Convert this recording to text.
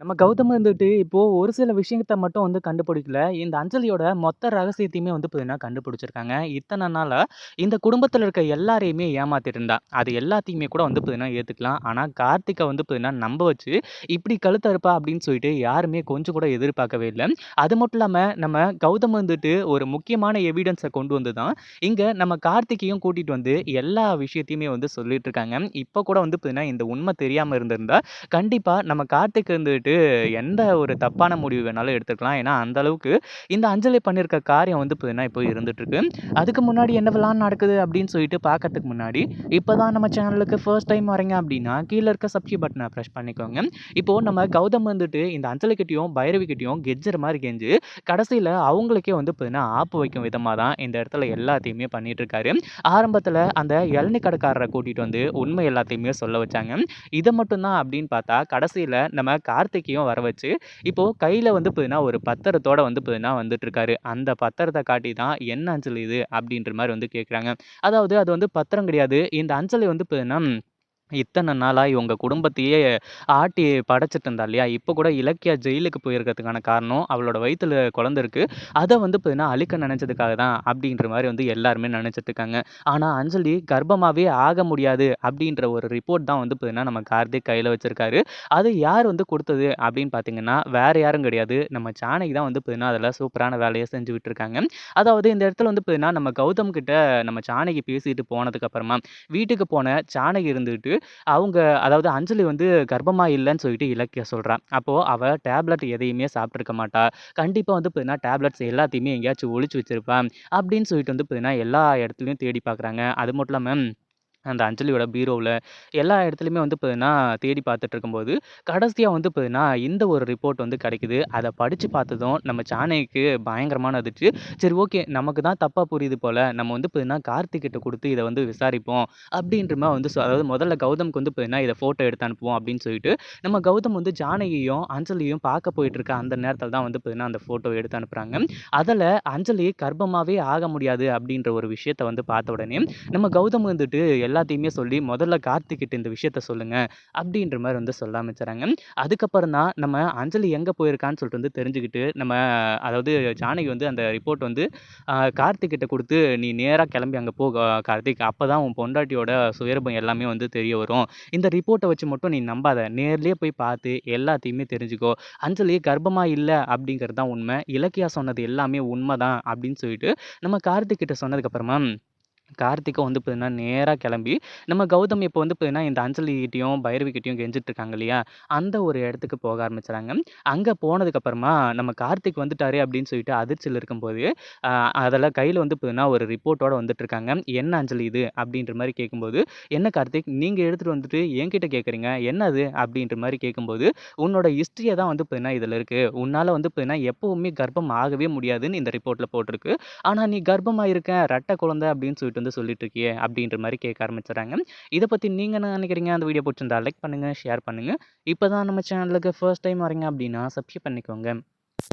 நம்ம கௌதம் வந்துட்டு இப்போது ஒரு சில விஷயத்த மட்டும் வந்து கண்டுபிடிக்கல. இந்த அஞ்சலியோட மொத்த ரகசியத்தையுமே வந்து பார்த்தீங்கன்னா கண்டுபிடிச்சிருக்காங்க. இத்தனை நாளாக இந்த குடும்பத்தில் இருக்க எல்லாரையுமே ஏமாத்திட்டு இருந்தா. அது எல்லாத்தையுமே கூட வந்து பார்த்தீங்கன்னா ஏற்றுக்கலாம் ஆனால் கார்த்திகை வந்து பார்த்தீங்கன்னா நம்ப வச்சு, இப்படி கழுத்தறுப்பா அப்படின்னு சொல்லிட்டு யாருமே கொஞ்சம் கூட எதிர்பார்க்கவே இல்லை அது மட்டும் இல்லாமல் நம்ம கௌதம் வந்துட்டு ஒரு முக்கியமான எவிடன்ஸை கொண்டு வந்து தான், இங்கே நம்ம கார்த்திகையும் கூட்டிகிட்டு வந்து எல்லா விஷயத்தையுமே வந்து சொல்லிட்டு இருக்காங்க. இப்போ கூட வந்து பார்த்தீங்கன்னா இந்த உண்மை தெரியாமல் இருந்திருந்தா, கண்டிப்பாக நம்ம கார்த்திக் வந்துட்டு எந்த ஒரு தப்பான முடிவு வேணாலும் எடுத்துக்கலாம். ஏன்னா, அந்த அளவுக்கு இந்த அஞ்சலி பண்ணியிருக்க காரியம் வந்து பார்த்தீங்கன்னா, இப்போ இருந்துட்டு இருக்கு. அதுக்கு முன்னாடி என்னவெல்லாம் நடக்குது அப்படின்னு சொல்லிட்டு பார்க்கறதுக்கு முன்னாடி, இப்போ தான் நம்ம சேனலுக்கு ஃபர்ஸ்ட் டைம் வரீங்க அப்படின்னா, கீழே இருக்க சப்ஸ்கிரைப் பட்டனை பிரஸ் பண்ணிக்கோங்க. இப்போ நம்ம கௌதம் வந்துட்டு இந்த அஞ்சலி கிட்டயும், பைரவி மாதிரி கெஞ்சு, கடைசியில் அவங்களுக்கே வந்து பார்த்தீங்கன்னா, ஆப்பு வைக்கும் விதமாக தான் இந்த இடத்துல எல்லாத்தையுமே பண்ணிட்டு இருக்காரு. அந்த இளநீ கடைக்காரரை கூட்டிகிட்டு வந்து உண்மை எல்லாத்தையுமே சொல்ல வச்சாங்க. இதை மட்டும்தான் அப்படின்னு பார்த்தா, கடைசியில் நம்ம கார்த்திக்கையும் வர வச்சு, இப்போ கையில வந்து பார்த்தீங்கன்னா, ஒரு பத்திரத்தோட வந்து பார்த்தீங்கன்னா வந்துட்டுருக்காரு. அந்த பத்திரத்த காட்டி தான் என்ன அஞ்சலி இது? அப்படின்ற மாரி வந்து கேட்குறாங்க. அதாவது அது வந்து பத்திரம் கிடையாது. இந்த அஞ்சலி வந்து பார்த்தீங்கன்னா இத்தனை நாளாக இவங்க குடும்பத்தையே ஆட்டி படைச்சிட்டு இருந்தா இல்லையா? இப்போ கூட இலக்கியா ஜெயிலுக்கு போயிருக்கிறதுக்கான காரணம், அவளோட வயிற்றில் குழந்தை இருக்குது அதை வந்து பார்த்தீங்கன்னா, அழிக்க நினச்சதுக்காக தான் அப்படின்ற மாதிரி வந்து எல்லாருமே நினச்சிட்டு இருக்காங்க. ஆனால் அஞ்சலி கர்ப்பமாகவே ஆக முடியாது அப்படின்ற ஒரு ரிப்போர்ட் தான் வந்து பார்த்தீங்கன்னா, நம்ம கார்த்திக் கையில் வச்சுருக்காரு அது யார் வந்து கொடுத்தது அப்படின்னு பார்த்தீங்கன்னா, வேறு யாரும் கிடையாது. நம்ம ஜானகி தான் வந்து பார்த்தீங்கன்னா, அதெல்லாம் சூப்பரான வேலையை செஞ்சு விட்டுருக்காங்க. அதாவது இந்த இடத்துல வந்து பார்த்தீங்கன்னா, நம்ம கௌதம் கிட்ட நம்ம ஜானகி பேசிட்டு போனதுக்கப்புறமா வீட்டுக்கு போன சாணகி இருந்துட்டு அவங்க அதாவது அஞ்சலி வந்து கர்ப்பமாக இல்லைன்னு சொல்லிட்டு இலக்கிய சொல்கிறான் அப்போ அவள் டேப்லெட் எதையுமே சாப்பிட்ருக்க மாட்டா. கண்டிப்பாக வந்து பார்த்தீங்கன்னா, டேப்லெட்ஸ் எல்லாத்தையுமே எங்கேயாச்சும் ஒழிச்சு வச்சிருப்பா. அப்படின்னு சொல்லிட்டு வந்து பார்த்தீங்கன்னா, எல்லா இடத்துலையும் தேடி பார்க்குறாங்க. அது மட்டும் இல்லாமல் அந்த அஞ்சலியோட பீரோவில் எல்லா இடத்துலையுமே வந்து பார்த்தீங்கன்னா, தேடி பார்த்துட்டு இருக்கும்போது, கடைசியாக வந்து பார்த்தீங்கன்னா, இந்த ஒரு ரிப்போர்ட் வந்து கிடைக்குது. அதை படித்து பார்த்ததும் நம்ம ஜானகிக்கு பயங்கரமான அதிர்ச்சி. சரி ஓகே, நமக்கு தான் தப்பாக புரியுது போல் நம்ம வந்து பார்த்தீங்கன்னா, கார்த்திகிட்ட கொடுத்து இதை வந்து விசாரிப்போம். அப்படின்ற வந்து அதாவது முதல்ல கௌதம்க்கு வந்து பார்த்தீங்கன்னா, இதை ஃபோட்டோ எடுத்து அனுப்புவோம் அப்படின்னு சொல்லிட்டு, நம்ம கௌதம் வந்து ஜானகியும், அஞ்சலியும் பார்க்க போயிட்டு இருக்க அந்த நேரத்தில் தான் வந்து பார்த்தீங்கன்னா, அந்த ஃபோட்டோ எடுத்து அனுப்புகிறாங்க அதில் அஞ்சலி கர்ப்பமாகவே ஆக முடியாது அப்படின்ற ஒரு விஷயத்த வந்து பார்த்த உடனே, நம்ம கௌதம் வந்துட்டு எல்லாத்தையுமே சொல்லி, "முதல்ல கார்த்திக்கிட்ட இந்த விஷயத்த சொல்லுங்க." அப்படின்ற மாதிரி வந்து சொல்ல ஆரம்பிச்சுறாங்க. அதுக்கப்புறம் தான் நம்ம அஞ்சலி எங்கே போயிருக்கான்னு சொல்லிட்டு வந்து தெரிஞ்சுக்கிட்டு, நம்ம அதாவது ஜானகி வந்து அந்த ரிப்போர்ட் வந்து கார்த்திக்கிட்ட கொடுத்து "நீ நேராக கிளம்பி அங்கே போ கார்த்திக் அப்போ தான் உன் பொண்டாட்டியோட சுயரபம் எல்லாமே வந்து தெரிய வரும். இந்த ரிப்போர்ட்டை வச்சு மட்டும் நீ நம்பாத. நேர்லேயே போய் பார்த்து எல்லாத்தையுமே தெரிஞ்சுக்கோ. அஞ்சலி கர்ப்பமாக இல்லை அப்படிங்கிறது தான் உண்மை. இலக்கியா சொன்னது எல்லாமே உண்மை தான்." அப்படின்னு சொல்லிட்டு நம்ம கார்த்திக்கிட்ட சொன்னதுக்கப்புறமா, கார்த்திக்கும் வந்து பார்த்தீங்கன்னா, நேராக கிளம்பி நம்ம கௌதம் இப்போ வந்து பார்த்தீங்கன்னா, இந்த அஞ்சலி கிட்டயும், பைரவி கெஞ்சிட்டு இருக்காங்க இல்லையா? அந்த ஒரு இடத்துக்கு போக ஆரம்பிச்சுறாங்க. அங்கே போனதுக்கப்புறமா, நம்ம கார்த்திக் வந்துட்டாரு அப்படின்னு சொல்லிட்டு அதிர்ச்சியில் இருக்கும்போது, அதெல்லாம் கையில் வந்து பார்த்தீங்கன்னா, ஒரு ரிப்போர்ட்டோட வந்துட்டுருக்காங்க. "என்ன அஞ்சலி இது?" அப்படின்ற மாதிரி கேட்கும்போது, "என்ன கார்த்திக் நீங்கள் எடுத்துகிட்டு வந்துட்டு என்கிட்ட கேட்குறீங்க. என்ன அது?" அப்படின்ற மாதிரி கேட்கும்போது, "உன்னோட ஹிஸ்ட்ரியை தான் வந்து பார்த்தீங்கன்னா, இதில் இருக்குது உன்னால் வந்து பார்த்தீங்கன்னா, எப்போவுமே கர்ப்பம் ஆகவே முடியாதுன்னு இந்த ரிப்போர்ட்டில் போட்டிருக்கு. ஆனால் நீ கர்ப்பமாக இருக்கேன், ரெட்டை குழந்தை அப்படின்னு சொல்லிட்டு வந்து சொல்லிட்டு இருக்கியே." அப்படின்ற மாதிரி கேட்க ஆரம்பிச்சிடறாங்க இதை பற்றி நீங்கள் என்ன நினைக்கிறீங்க? அந்த வீடியோ பிடிச்சிருந்தா லைக் பண்ணுங்க, ஷேர் பண்ணுங்க. இப்போ தான் நம்ம சேனலுக்கு ஃபர்ஸ்ட் டைம் வரீங்க அப்படின்னா, சப்ஸ்கிரைப் பண்ணிக்கோங்க.